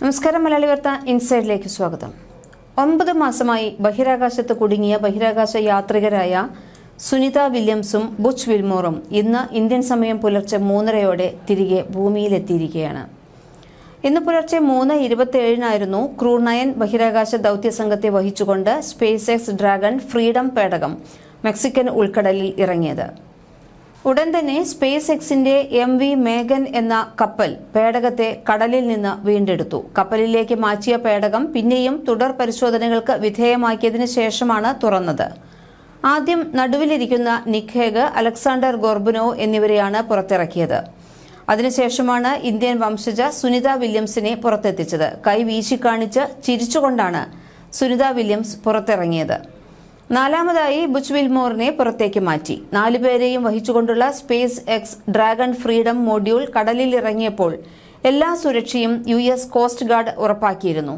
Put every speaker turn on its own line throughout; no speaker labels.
നമസ്കാരം മലയാളി വാർത്ത ഇൻസൈഡിലേക്ക് സ്വാഗതം. ഒമ്പത് മാസമായി ബഹിരാകാശത്ത് കുടുങ്ങിയ ബഹിരാകാശ യാത്രികരായ സുനിത വില്യംസും ബുച്ച് വിൽമോറും ഇന്ന് ഇന്ത്യൻ സമയം പുലർച്ചെ മൂന്നരയോടെ തിരികെ ഭൂമിയിലെത്തിയിരിക്കുകയാണ്. ഇന്ന് പുലർച്ചെ മൂന്ന് ഇരുപത്തിയേഴിനായിരുന്നു ക്രൂ നയൻ ബഹിരാകാശ ദൗത്യ സംഘത്തെ വഹിച്ചുകൊണ്ട് സ്പേസ് എക്സ് ഡ്രാഗൺ ഫ്രീഡം പേടകം മെക്സിക്കൻ ഉൾക്കടലിൽ ഇറങ്ങിയത്. ഉടൻ തന്നെ സ്പേസ് എക്സിന്റെ എം വി മേഗൻ എന്ന കപ്പൽ പേടകത്തെ കടലിൽ നിന്ന് വീണ്ടെടുത്തു. കപ്പലിലേക്ക് മാറ്റിയ പേടകം പിന്നെയും തുടർ പരിശോധനകൾക്ക് വിധേയമാക്കിയതിനു ശേഷമാണ് തുറന്നത്. ആദ്യം നടുവിലിരിക്കുന്ന നിഖേഗ് അലക്സാണ്ടർ ഗോർബുനോ എന്നിവരെയാണ് പുറത്തിറക്കിയത്. അതിനുശേഷമാണ് ഇന്ത്യൻ വംശജ സുനിത വില്യംസിനെ പുറത്തെത്തിച്ചത്. കൈ വീശിക്കാണിച്ച് ചിരിച്ചുകൊണ്ടാണ് സുനിത വില്യംസ് പുറത്തിറങ്ങിയത്. നാലാമതായി ബുച്ച് വിൽമോറിനെ പുറത്തേക്ക് മാറ്റി. നാലുപേരെയും വഹിച്ചുകൊണ്ടുള്ള Space X Dragon Freedom module കടലിൽ ഇറങ്ങിയപ്പോൾ എല്ലാ സുരക്ഷയും യു എസ് കോസ്റ്റ് ഗാർഡ് ഉറപ്പാക്കിയിരുന്നു.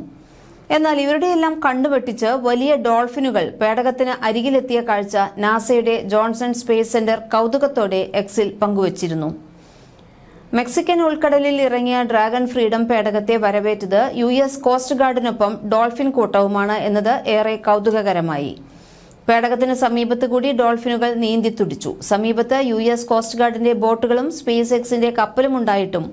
എന്നാൽ ഇവരുടെയെല്ലാം കണ്ണുവെട്ടിച്ച് വലിയ ഡോൾഫിനുകൾ പേടകത്തിന് അരികിലെത്തിയ കാഴ്ച നാസയുടെ ജോൺസൺ സ്പേസ് സെന്റർ കൗതുകത്തോടെ എക്സിൽ പങ്കുവച്ചിരുന്നു. മെക്സിക്കൻ ഉൾക്കടലിൽ ഇറങ്ങിയ ഡ്രാഗൺ ഫ്രീഡം പേടകത്തെ വരവേറ്റത് യു എസ് കോസ്റ്റ് ഗാർഡിനൊപ്പം ഡോൾഫിൻ കൂട്ടവുമാണ് എന്നത് ഏറെ കൗതുകകരമായി. പേടകത്തിന് സമീപത്ത് കൂടി ഡോൾഫിനുകൾ നീന്തി തുടിച്ചു. സമീപത്ത് യു എസ് കോസ്റ്റ് ഗാർഡിന്റെ ബോട്ടുകളും സ്പേസ് എക്സിന്റെ കപ്പലും ഉണ്ടായിട്ടും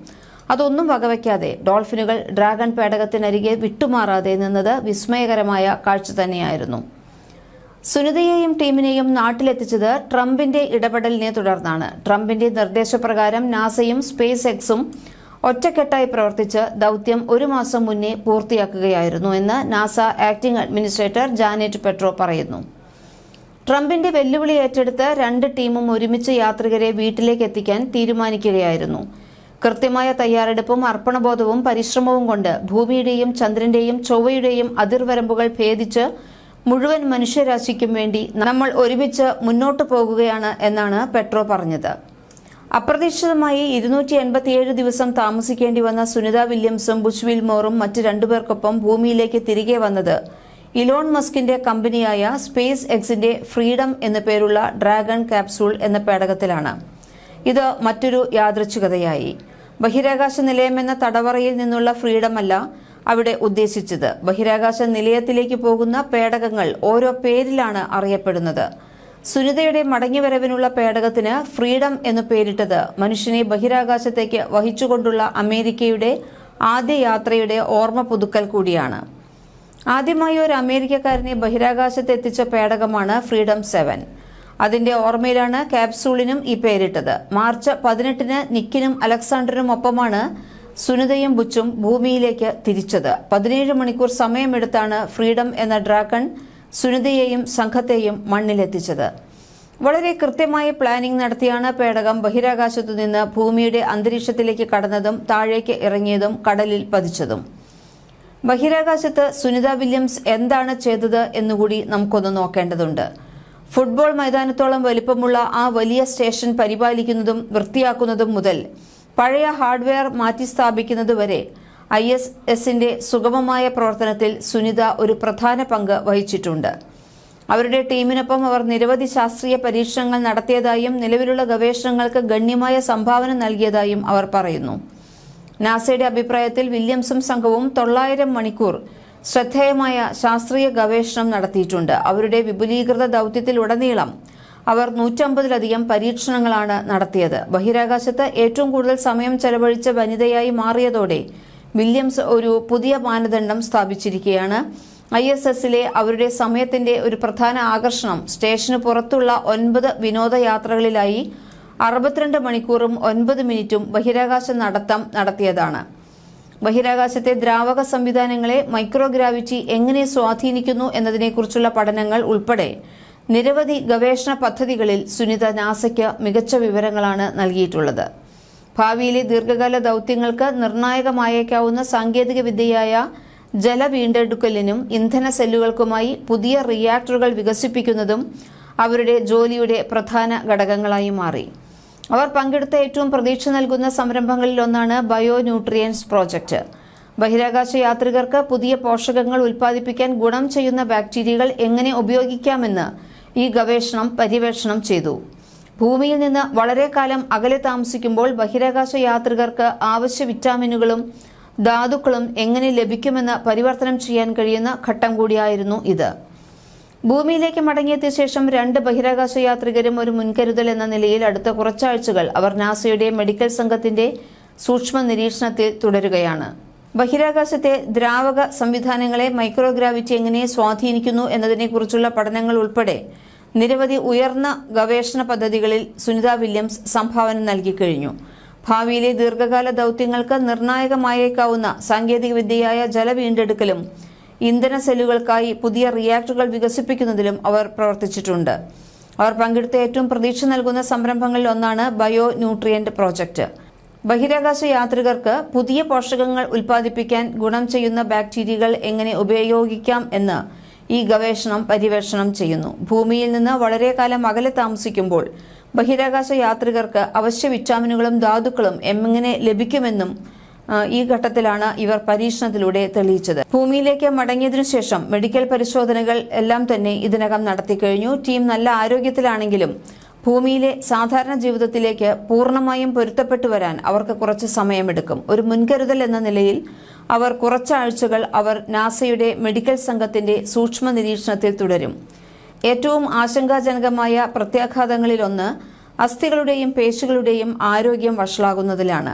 അതൊന്നും വകവയ്ക്കാതെ ഡോൾഫിനുകൾ ഡ്രാഗൺ പേടകത്തിനരികെ വിട്ടുമാറാതെ നിന്നത് വിസ്മയകരമായ കാഴ്ച തന്നെയായിരുന്നു. സുനിതയെയും ടീമിനെയും നാട്ടിലെത്തിച്ചത് ട്രംപിന്റെ ഇടപെടലിനെ തുടർന്നാണ്. ട്രംപിന്റെ നിർദ്ദേശപ്രകാരം നാസയും സ്പേസ് എക്സും ഒറ്റക്കെട്ടായി പ്രവർത്തിച്ച് ദൗത്യം ഒരു മാസം മുന്നേ പൂർത്തിയാക്കുകയായിരുന്നു എന്ന് NASA acting administrator Janet Petro പറയുന്നു. ട്രംപിന്റെ വെല്ലുവിളി ഏറ്റെടുത്ത് രണ്ട് ടീമും ഒരുമിച്ച് യാത്രികരെ വീട്ടിലേക്ക് എത്തിക്കാൻ തീരുമാനിക്കുകയായിരുന്നു. കൃത്യമായ തയ്യാറെടുപ്പും അർപ്പണബോധവും പരിശ്രമവും കൊണ്ട് ഭൂമിയുടെയും ചന്ദ്രന്റെയും ചൊവ്വയുടെയും അതിർവരമ്പുകൾ ഭേദിച്ച് മുഴുവൻ മനുഷ്യരാശിക്കും വേണ്ടി നമ്മൾ ഒരുമിച്ച് മുന്നോട്ട് പോകുകയാണ് എന്നാണ് പെട്രോ പറഞ്ഞത്. അപ്രതീക്ഷിതമായി ഇരുന്നൂറ്റി എൺപത്തിയേഴ് ദിവസം താമസിക്കേണ്ടി വന്ന സുനിത വില്യംസും ബുഷ്വിൽ മോറും മറ്റ് രണ്ടുപേർക്കൊപ്പം ഭൂമിയിലേക്ക് തിരികെ വന്നത് ഇലോൺ മസ്കിന്റെ കമ്പനിയായ സ്പേസ് എക്സിന്റെ ഫ്രീഡം എന്ന പേരുള്ള ഡ്രാഗൺ കാപ്സൂൾ എന്ന പേടകത്തിലാണ്. ഇത് മറ്റൊരു യാദൃച്ഛികതയായി. ബഹിരാകാശ നിലയമെന്ന തടവറയിൽ നിന്നുള്ള ഫ്രീഡം അല്ല അവിടെ ഉദ്ദേശിച്ചത്. ബഹിരാകാശ നിലയത്തിലേക്ക് പോകുന്ന പേടകങ്ങൾ ഓരോ പേരിലാണ് അറിയപ്പെടുന്നത്. സുനിതയുടെ മടങ്ങിവരവിനുള്ള പേടകത്തിന് ഫ്രീഡം എന്ന് പേരിട്ടത് മനുഷ്യനെ ബഹിരാകാശത്തേക്ക് വഹിച്ചുകൊണ്ടുള്ള അമേരിക്കയുടെ ആദ്യ യാത്രയുടെ ഓർമ്മ പുതുക്കൽ കൂടിയാണ്. ആദ്യമായി ഒരു അമേരിക്കക്കാരനെ ബഹിരാകാശത്ത് എത്തിച്ച പേടകമാണ് ഫ്രീഡം സെവൻ. അതിന്റെ ഓർമ്മയിലാണ് കാപ്സൂളിനും ഈ പേരിട്ടത്. മാർച്ച് പതിനെട്ടിന് നിക്കിനും അലക്സാണ്ടറിനും ഒപ്പമാണ് സുനിതയും ബുച്ചും ഭൂമിയിലേക്ക് തിരിച്ചത്. പതിനേഴ് മണിക്കൂർ സമയമെടുത്താണ് ഫ്രീഡം എന്ന ഡ്രാഗൺ സുനിതയെയും സംഘത്തെയും മണ്ണിലെത്തിച്ചത്. വളരെ കൃത്യമായ പ്ലാനിംഗ് നടത്തിയാണ് പേടകം ബഹിരാകാശത്തു നിന്ന് ഭൂമിയുടെ അന്തരീക്ഷത്തിലേക്ക് കടന്നതും താഴേക്ക് ഇറങ്ങിയതും കടലിൽ പതിച്ചതും. ബഹിരാകാശത്ത് സുനിത വില്യംസ് എന്താണ് ചെയ്തത് എന്നുകൂടി നമുക്കൊന്ന് നോക്കേണ്ടതുണ്ട്. ഫുട്ബോൾ മൈതാനത്തോളം വലിപ്പമുള്ള ആ വലിയ സ്റ്റേഷൻ പരിപാലിക്കുന്നതും വൃത്തിയാക്കുന്നതും മുതൽ പഴയ ഹാർഡ്വെയർ മാറ്റിസ്ഥാപിക്കുന്നതുവരെ ഐ എസ് എസിന്റെ സുഗമമായ പ്രവർത്തനത്തിൽ സുനിത ഒരു പ്രധാന പങ്ക് വഹിച്ചിട്ടുണ്ട്. അവരുടെ ടീമിനൊപ്പം അവർ നിരവധി ശാസ്ത്രീയ പരീക്ഷണങ്ങൾ നടത്തിയതായും നിലവിലുള്ള ഗവേഷണങ്ങൾക്ക് ഗണ്യമായ സംഭാവന നൽകിയതായും അവർ പറയുന്നു. നാസയുടെ അഭിപ്രായത്തിൽ വില്യംസും സംഘവും തൊള്ളായിരം മണിക്കൂർ ശ്രദ്ധേയമായ ശാസ്ത്രീയ ഗവേഷണം നടത്തിയിട്ടുണ്ട്. അവരുടെ വിപുലീകൃത ദൗത്യത്തിലുടനീളം അവർ നൂറ്റമ്പതിലധികം പരീക്ഷണങ്ങളാണ് നടത്തിയത്. ബഹിരാകാശത്ത് ഏറ്റവും കൂടുതൽ സമയം ചെലവഴിച്ച വനിതയായി മാറിയതോടെ വില്യംസ് ഒരു പുതിയ മാനദണ്ഡം സ്ഥാപിച്ചിരിക്കുകയാണ്. ഐ എസ് എസിലെ അവരുടെ സമയത്തിന്റെ ഒരു പ്രധാന ആകർഷണം സ്റ്റേഷന് പുറത്തുള്ള ഒൻപത് വിനോദയാത്രകളിലായി അറുപത്തിരണ്ട് മണിക്കൂറും ഒൻപത് മിനിറ്റും ബഹിരാകാശ നടത്തം നടത്തിയതാണ്. ബഹിരാകാശത്തെ ദ്രാവക സംവിധാനങ്ങളെ മൈക്രോഗ്രാവിറ്റി എങ്ങനെ സ്വാധീനിക്കുന്നു എന്നതിനെക്കുറിച്ചുള്ള പഠനങ്ങൾ ഉൾപ്പെടെ നിരവധി ഗവേഷണ പദ്ധതികളിൽ സുനിത നാസയ്ക്ക് മികച്ച വിവരങ്ങളാണ് നൽകിയിട്ടുള്ളത്. ഭാവിയിലെ ദീർഘകാല ദൗത്യങ്ങൾക്ക് നിർണായകമായേക്കാവുന്ന സാങ്കേതിക വിദ്യയായ ജല വീണ്ടെടുക്കലിനും ഇന്ധന സെല്ലുകൾക്കുമായി പുതിയ റിയാക്ടറുകൾ വികസിപ്പിക്കുന്നതും അവരുടെ ജോലിയുടെ പ്രധാന ഘടകങ്ങളായി മാറി. അവർ പങ്കെടുത്ത ഏറ്റവും പ്രതീക്ഷ നൽകുന്ന സംരംഭങ്ങളിൽ ഒന്നാണ് ബയോ ന്യൂട്രിയൻസ് പ്രോജക്റ്റ്. ബഹിരാകാശ യാത്രികർക്ക് പുതിയ പോഷകങ്ങൾ ഉൽപ്പാദിപ്പിക്കാൻ ഗുണം ചെയ്യുന്ന ബാക്ടീരിയകൾ എങ്ങനെ ഉപയോഗിക്കാമെന്ന് ഈ ഗവേഷണം പര്യവേഷണം ചെയ്തു. ഭൂമിയിൽ നിന്ന് വളരെ കാലം അകലെ താമസിക്കുമ്പോൾ ബഹിരാകാശ യാത്രികർക്ക് ആവശ്യ വിറ്റാമിനുകളും ധാതുക്കളും എങ്ങനെ ലഭിക്കുമെന്ന് പരിവർത്തനം ചെയ്യാൻ കഴിയുന്ന ഘട്ടം കൂടിയായിരുന്നു ഇത്. ഭൂമിയിലേക്ക് മടങ്ങിയെത്തിയ ശേഷം രണ്ട് ബഹിരാകാശ യാത്രികരും ഒരു മുൻകരുതൽ എന്ന നിലയിൽ അടുത്ത കുറച്ചാഴ്ചകൾ അവർ നാസയുടെ മെഡിക്കൽ സംഘത്തിന്റെ സൂക്ഷ്മ നിരീക്ഷണത്തിൽ തുടരുകയാണ്. ബഹിരാകാശത്തെ ദ്രാവക സംവിധാനങ്ങളെ മൈക്രോഗ്രാവിറ്റി എങ്ങനെ സ്വാധീനിക്കുന്നു എന്നതിനെക്കുറിച്ചുള്ള പഠനങ്ങൾ ഉൾപ്പെടെ നിരവധി ഉയർന്ന ഗവേഷണ പദ്ധതികളിൽ സുനിത വില്യംസ് സംഭാവന നൽകിക്കഴിഞ്ഞു ഭാവിയിലെ ദീർഘകാല ദൗത്യങ്ങൾക്ക് നിർണായകമായേക്കാവുന്ന സാങ്കേതികവിദ്യയായ ജലവീണ്ടെടുക്കലും ഇന്ധന സെല്ലുകൾക്കായി പുതിയ റിയാക്ടറുകൾ വികസിപ്പിക്കുന്നതിലും അവർ പ്രവർത്തിച്ചിട്ടുണ്ട്. അവർ പങ്കെടുത്ത ഏറ്റവും പ്രതീക്ഷ നൽകുന്ന സംരംഭങ്ങളിൽ ഒന്നാണ് ബയോ ന്യൂട്രിയന്റ് പ്രോജക്റ്റ്. ബഹിരാകാശ യാത്രികർക്ക് പുതിയ പോഷകങ്ങൾ ഉൽപ്പാദിപ്പിക്കാൻ ഗുണം ചെയ്യുന്ന ബാക്ടീരിയകൾ എങ്ങനെ ഉപയോഗിക്കാം എന്ന് ഈ ഗവേഷണം പര്യവേഷണം ചെയ്യുന്നു. ഭൂമിയിൽ നിന്ന് വളരെ കാലം അകലെ താമസിക്കുമ്പോൾ ബഹിരാകാശ യാത്രികർക്ക് അവശ്യ വിറ്റാമിനുകളും ധാതുക്കളും എങ്ങനെ ലഭിക്കുമെന്നും ഈ ഘട്ടത്തിലാണ് ഇവർ പരീക്ഷണത്തിലൂടെ തെളിയിച്ചത്. ഭൂമിയിലേക്ക് മടങ്ങിയതിനു ശേഷം മെഡിക്കൽ പരിശോധനകൾ എല്ലാം തന്നെ ഇതിനകം നടത്തിക്കഴിഞ്ഞു ടീം നല്ല ആരോഗ്യത്തിലാണെങ്കിലും ഭൂമിയിലെ സാധാരണ ജീവിതത്തിലേക്ക് പൂർണമായും പൊരുത്തപ്പെട്ടു വരാൻ അവർക്ക് കുറച്ച് സമയമെടുക്കും. ഒരു മുൻകരുതൽ എന്ന നിലയിൽ അവർ കുറച്ചാഴ്ചകൾ അവർ നാസയുടെ മെഡിക്കൽ സംഘത്തിന്റെ സൂക്ഷ്മ നിരീക്ഷണത്തിൽ തുടരും. ഏറ്റവും ആശങ്കാജനകമായ പ്രത്യാഘാതങ്ങളിലൊന്ന് അസ്ഥികളുടെയും പേശികളുടെയും ആരോഗ്യം വഷളാകുന്നതിലാണ്.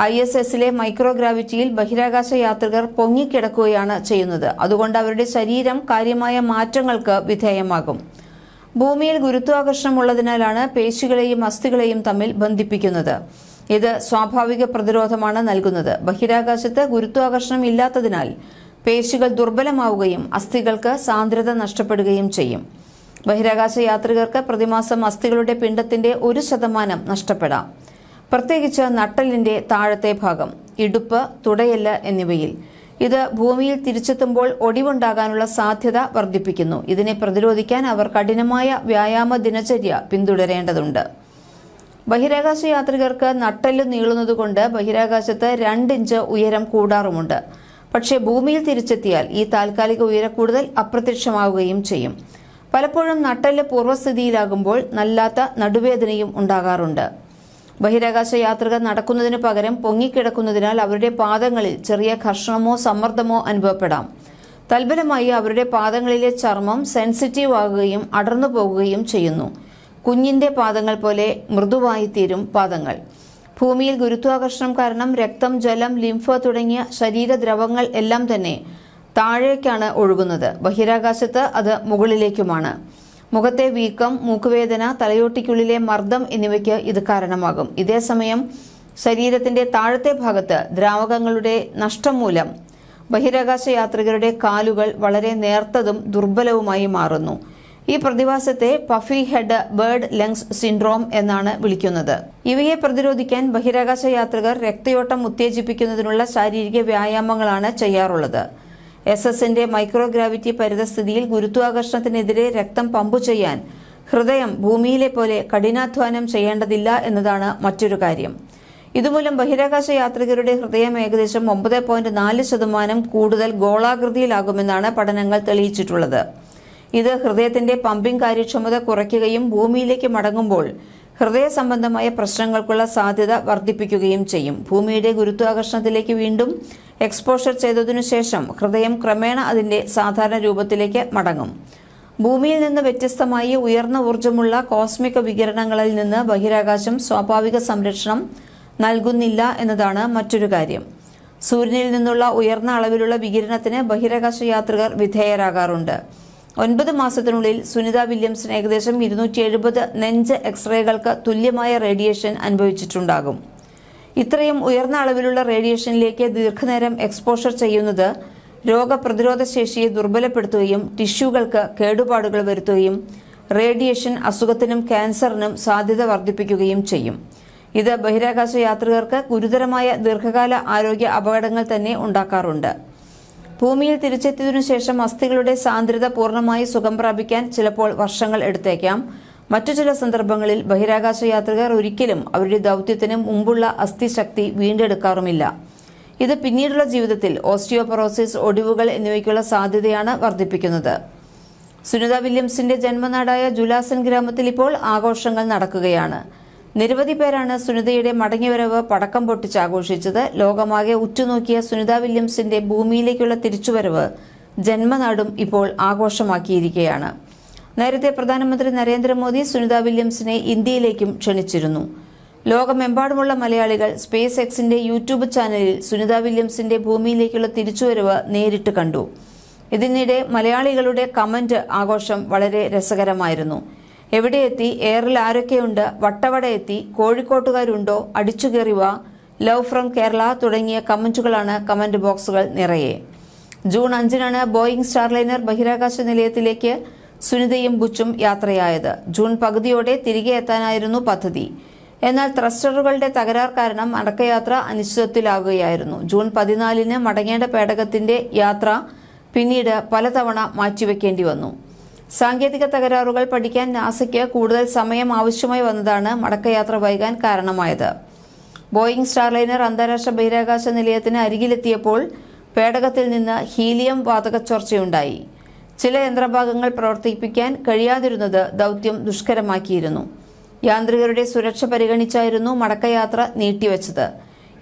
ഐ എസ് എസിലെ മൈക്രോഗ്രാവിറ്റിയിൽ ബഹിരാകാശ യാത്രികർ പൊങ്ങിക്കിടക്കുകയാണ് ചെയ്യുന്നത്. അതുകൊണ്ട് അവരുടെ ശരീരം കാര്യമായ മാറ്റങ്ങൾക്ക് വിധേയമാകും. ഭൂമിയിൽ ഗുരുത്വാകർഷണം ഉള്ളതിനാലാണ് പേശികളെയും അസ്ഥികളെയും തമ്മിൽ ബന്ധിപ്പിക്കുന്നത്. ഇത് സ്വാഭാവിക പ്രതിരോധമാണ് നൽകുന്നത്. ബഹിരാകാശത്ത് ഗുരുത്വാകർഷണം ഇല്ലാത്തതിനാൽ പേശികൾ ദുർബലമാവുകയും അസ്ഥികൾക്ക് സാന്ദ്രത നഷ്ടപ്പെടുകയും ചെയ്യും. ബഹിരാകാശ യാത്രികർക്ക് പ്രതിമാസം അസ്ഥികളുടെ പിണ്ടത്തിന്റെ ഒരു ശതമാനം നഷ്ടപ്പെടാം. പ്രത്യേകിച്ച് നട്ടലിന്റെ താഴത്തെ ഭാഗം ഇടുപ്പ് തുടയല്ല എന്നിവയിൽ. ഇത് ഭൂമിയിൽ തിരിച്ചെത്തുമ്പോൾ ഒടിവുണ്ടാകാനുള്ള സാധ്യത വർദ്ധിപ്പിക്കുന്നു. ഇതിനെ പ്രതിരോധിക്കാൻ അവർ കഠിനമായ വ്യായാമ ദിനചര്യ പിന്തുടരേണ്ടതുണ്ട്. ബഹിരാകാശ യാത്രികർക്ക് നട്ടൽ നീളുന്നതുകൊണ്ട് ബഹിരാകാശത്ത് രണ്ടിഞ്ച് ഉയരം കൂടാറുമുണ്ട്. പക്ഷേ ഭൂമിയിൽ തിരിച്ചെത്തിയാൽ ഈ താൽക്കാലിക ഉയരക്കൂടുതൽ അപ്രത്യക്ഷമാവുകയും ചെയ്യും. പലപ്പോഴും നട്ടൽ പൂർവസ്ഥിതിയിലാകുമ്പോൾ നല്ലാത്ത നടുവേദനയും ഉണ്ടാകാറുണ്ട്. ബഹിരാകാശ യാത്രികർ നടക്കുന്നതിനു പകരം പൊങ്ങിക്കിടക്കുന്നതിനാൽ അവരുടെ പാദങ്ങളിൽ ചെറിയ ഘർഷണമോ സമ്മർദ്ദമോ അനുഭവപ്പെടാം. തൽഫലമായി അവരുടെ പാദങ്ങളിലെ ചർമ്മം സെൻസിറ്റീവ് ആകുകയും അടർന്നു പോകുകയും ചെയ്യുന്നു. കുഞ്ഞിന്റെ പാദങ്ങൾ പോലെ മൃദുവായി തീരും പാദങ്ങൾ. ഭൂമിയിൽ ഗുരുത്വാകർഷണം കാരണം രക്തം ജലം ലിംഫ തുടങ്ങിയ ശരീരദ്രവങ്ങൾ എല്ലാം തന്നെ താഴേക്കാണ് ഒഴുകുന്നത്. ബഹിരാകാശത്ത് അത് മുകളിലേക്കുമാണ്. മുഖത്തെ വീക്കം മൂക്കുവേദന തലയോട്ടിക്കുള്ളിലെ മർദ്ദം എന്നിവയ്ക്ക് ഇത് കാരണമാകും. ഇതേസമയം ശരീരത്തിന്റെ താഴത്തെ ഭാഗത്ത് ദ്രാവകങ്ങളുടെ നഷ്ടം മൂലം ബഹിരാകാശ യാത്രികരുടെ കാലുകൾ വളരെ നേർത്തതും ദുർബലവുമായി മാറുന്നു. ഈ പ്രതിഭാസത്തെ puffy head bird lungs syndrome എന്നാണ് വിളിക്കുന്നത്. ഇവയെ പ്രതിരോധിക്കാൻ ബഹിരാകാശ യാത്രികർ രക്തയോട്ടം ഉത്തേജിപ്പിക്കുന്നതിനുള്ള ശാരീരിക വ്യായാമങ്ങളാണ് ചെയ്യാറുള്ളത്. എസ് എസിന്റെ മൈക്രോഗ്രാവിറ്റി പരിതസ്ഥിതിയിൽ ഗുരുത്വാകർഷണത്തിനെതിരെ രക്തം പമ്പു ചെയ്യാൻ ഹൃദയം ഭൂമിയിലെ പോലെ കഠിനാധ്വാനം ചെയ്യേണ്ടതില്ല എന്നതാണ് മറ്റൊരു കാര്യം. ഇതുമൂലം ബഹിരാകാശ യാത്രികരുടെ ഹൃദയം ഏകദേശം ഒമ്പത് പോയിന്റ് നാല് ശതമാനം കൂടുതൽ ഗോളാകൃതിയിലാകുമെന്നാണ് പഠനങ്ങൾ തെളിയിച്ചിട്ടുള്ളത്. ഇത് ഹൃദയത്തിന്റെ പമ്പിംഗ് കാര്യക്ഷമത കുറയ്ക്കുകയും ഭൂമിയിലേക്ക് മടങ്ങുമ്പോൾ ഹൃദയ സംബന്ധമായ പ്രശ്നങ്ങൾക്കുള്ള സാധ്യത വർദ്ധിപ്പിക്കുകയും ചെയ്യും. ഭൂമിയുടെ ഗുരുത്വാകർഷണത്തിലേക്ക് വീണ്ടും എക്സ്പോഷർ ചെയ്തതിനു ശേഷം ഹൃദയം ക്രമേണ അതിന്റെ സാധാരണ രൂപത്തിലേക്ക് മടങ്ങും. ഭൂമിയിൽ നിന്ന് വ്യത്യസ്തമായി ഉയർന്ന ഊർജമുള്ള കോസ്മിക് വികിരണങ്ങളിൽ നിന്ന് ബഹിരാകാശം സ്വാഭാവിക സംരക്ഷണം നൽകുന്നില്ല എന്നതാണ് മറ്റൊരു കാര്യം. സൂര്യനിൽ നിന്നുള്ള ഉയർന്ന അളവിലുള്ള വികിരണത്തിന് ബഹിരാകാശ യാത്രികർ വിധേയരാകാറുണ്ട്. ഒൻപത് മാസത്തിനുള്ളിൽ സുനിത വില്യംസൺ ഏകദേശം ഇരുന്നൂറ്റി എഴുപത് നെഞ്ച് എക്സ്റേകൾക്ക് തുല്യമായ റേഡിയേഷൻ അനുഭവിച്ചിട്ടുണ്ടാകും. ഇത്രയും ഉയർന്ന അളവിലുള്ള റേഡിയേഷനിലേക്ക് ദീർഘനേരം എക്സ്പോഷർ ചെയ്യുന്നത് രോഗപ്രതിരോധ ശേഷിയെ ദുർബലപ്പെടുത്തുകയും ടിഷ്യൂകൾക്ക് കേടുപാടുകൾ വരുത്തുകയും റേഡിയേഷൻ അസുഖത്തിനും ക്യാൻസറിനും സാധ്യത വർദ്ധിപ്പിക്കുകയും ചെയ്യും. ഇത് ബഹിരാകാശ യാത്രികർക്ക് ഗുരുതരമായ ദീർഘകാല ആരോഗ്യ അപകടങ്ങൾ തന്നെ ഉണ്ടാക്കാറുണ്ട്. ഭൂമിയിൽ തിരിച്ചെത്തിയതിനു ശേഷം അസ്ഥികളുടെ സാന്ദ്രത പൂർണമായി സുഖം പ്രാപിക്കാൻ ചിലപ്പോൾ വർഷങ്ങൾ എടുത്തേക്കാം. മറ്റു ചില സന്ദർഭങ്ങളിൽ ബഹിരാകാശ യാത്രികർ ഒരിക്കലും അവരുടെ ദൗത്യത്തിന് മുമ്പുള്ള അസ്ഥിശക്തി വീണ്ടെടുക്കാറുമില്ല. ഇത് പിന്നീടുള്ള ജീവിതത്തിൽ ഓസ്റ്റിയോപറോസിസ് ഒടിവുകൾ എന്നിവയ്ക്കുള്ള സാധ്യതയാണ് വർദ്ധിപ്പിക്കുന്നത്. സുനിത വില്യംസിന്റെ ജന്മനാടായ ജുലാസൻ ഗ്രാമത്തിൽ ഇപ്പോൾ ആഘോഷങ്ങൾ നടക്കുകയാണ്. നിരവധി പേരാണ് സുനിതയുടെ മടങ്ങിവരവ് പടക്കം പൊട്ടിച്ച് ആഘോഷിച്ചത്. ലോകമാകെ ഉറ്റുനോക്കിയ സുനിത വില്യംസിന്റെ ഭൂമിയിലേക്കുള്ള തിരിച്ചുവരവ് ജന്മനാടും ഇപ്പോൾ ആഘോഷമാക്കിയിരിക്കുകയാണ്. നേരത്തെ പ്രധാനമന്ത്രി നരേന്ദ്രമോദി സുനിത വില്യംസിനെ ഇന്ത്യയിലേക്കും ക്ഷണിച്ചിരുന്നു. ലോകമെമ്പാടുമുള്ള മലയാളികൾ സ്പേസ് എക്സിന്റെ യൂട്യൂബ് ചാനലിൽ സുനിത വില്യംസിന്റെ ഭൂമിയിലേക്കുള്ള തിരിച്ചുവരവ് നേരിട്ട് കണ്ടു. ഇതിനിടെ മലയാളികളുടെ കമന്റ് ആഘോഷം വളരെ രസകരമായിരുന്നു. എവിടെ എത്തി? എയറിൽ ആരൊക്കെയുണ്ട്? വട്ടവട എത്തി? കോഴിക്കോട്ടുകാരുണ്ടോ? അടിച്ചുകയറി വാ. ലവ് ഫ്രം കേരള തുടങ്ങിയ കമന്റുകളാണ് കമന്റ് ബോക്സുകൾ നിറയെ. ജൂൺ അഞ്ചിനാണ് ബോയിങ് സ്റ്റാർലൈനർ ബഹിരാകാശ നിലയത്തിലേക്ക് സുനിതയും ബുച്ചും യാത്രയായത്. ജൂൺ പകുതിയോടെ തിരികെ എത്താനായിരുന്നു പദ്ധതി. എന്നാൽ ത്രസ്റ്ററുകളുടെ തകരാർ കാരണം മടക്കയാത്ര അനിശ്ചിതത്വത്തിലാകുകയായിരുന്നു ജൂൺ പതിനാലിന് മടങ്ങേണ്ട പേടകത്തിന്റെ യാത്ര പിന്നീട് പലതവണ മാറ്റിവെക്കേണ്ടി വന്നു. സാങ്കേതിക തകരാറുകൾ പഠിക്കാൻ നാസയ്ക്ക് കൂടുതൽ സമയം ആവശ്യമായി വന്നതാണ് മടക്കയാത്ര വൈകാൻ കാരണമായത്. ബോയിംഗ് സ്റ്റാർലൈനർ അന്താരാഷ്ട്ര ബഹിരാകാശ നിലയത്തിന് അരികിലെത്തിയപ്പോൾ പേടകത്തിൽ നിന്ന് ഹീലിയം വാതക ചോർച്ചയുണ്ടായി. ചില യന്ത്രഭാഗങ്ങൾ പ്രവർത്തിപ്പിക്കാൻ കഴിയാതിരുന്നത് ദൗത്യം ദുഷ്കരമാക്കിയിരുന്നു. യാന്ത്രികരുടെ സുരക്ഷ പരിഗണിച്ചായിരുന്നു മടക്കയാത്ര നീട്ടിവെച്ചത്.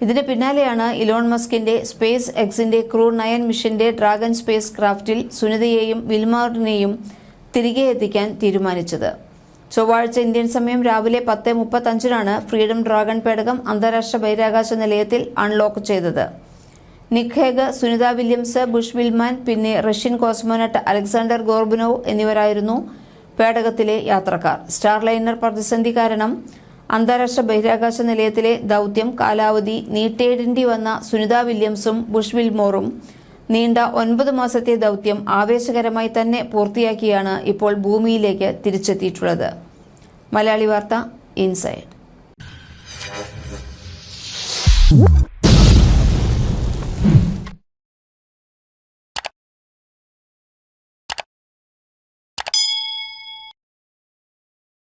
ഇതിന് പിന്നാലെയാണ് ഇലോൺ മസ്കിന്റെ സ്പേസ് എക്സിന്റെ ക്രൂ നയൻ മിഷന്റെ ഡ്രാഗൺ സ്പേസ് ക്രാഫ്റ്റിൽ സുനിതയെയും വിൽമാറിനെയും തിരികെ എത്തിക്കാൻ തീരുമാനിച്ചത്. ചൊവ്വാഴ്ച ഇന്ത്യൻ സമയം രാവിലെ പത്ത് മുപ്പത്തഞ്ചിനാണ് ഫ്രീഡം ഡ്രാഗൺ പേടകം അന്താരാഷ്ട്ര ബഹിരാകാശ നിലയത്തിൽ അൺലോക്ക് ചെയ്തത്. Nick Hague Sunita Williams Butch Wilmore പിന്നെ റഷ്യൻ കോസ്മോനട്ട് അലക്സാണ്ടർ ഗോർബനോവ് എന്നിവരായിരുന്നു പേടകത്തിലെ യാത്രക്കാർ. സ്റ്റാർലൈനർ പ്രതിസന്ധി കാരണം അന്താരാഷ്ട്ര ബഹിരാകാശ നിലയത്തിലെ ദൗത്യം കാലാവധി നീട്ടേടേണ്ടി വന്ന സുനിത വില്യംസും ബുഷ് വിൽമോറും നീണ്ട ഒൻപത് മാസത്തെ ദൗത്യം ആവേശകരമായി തന്നെ പൂർത്തിയാക്കിയാണ് ഇപ്പോൾ ഭൂമിയിലേക്ക് തിരിച്ചെത്തിയിട്ടുള്ളത്. മലയാളി വാർത്ത ഇൻസൈഡ്.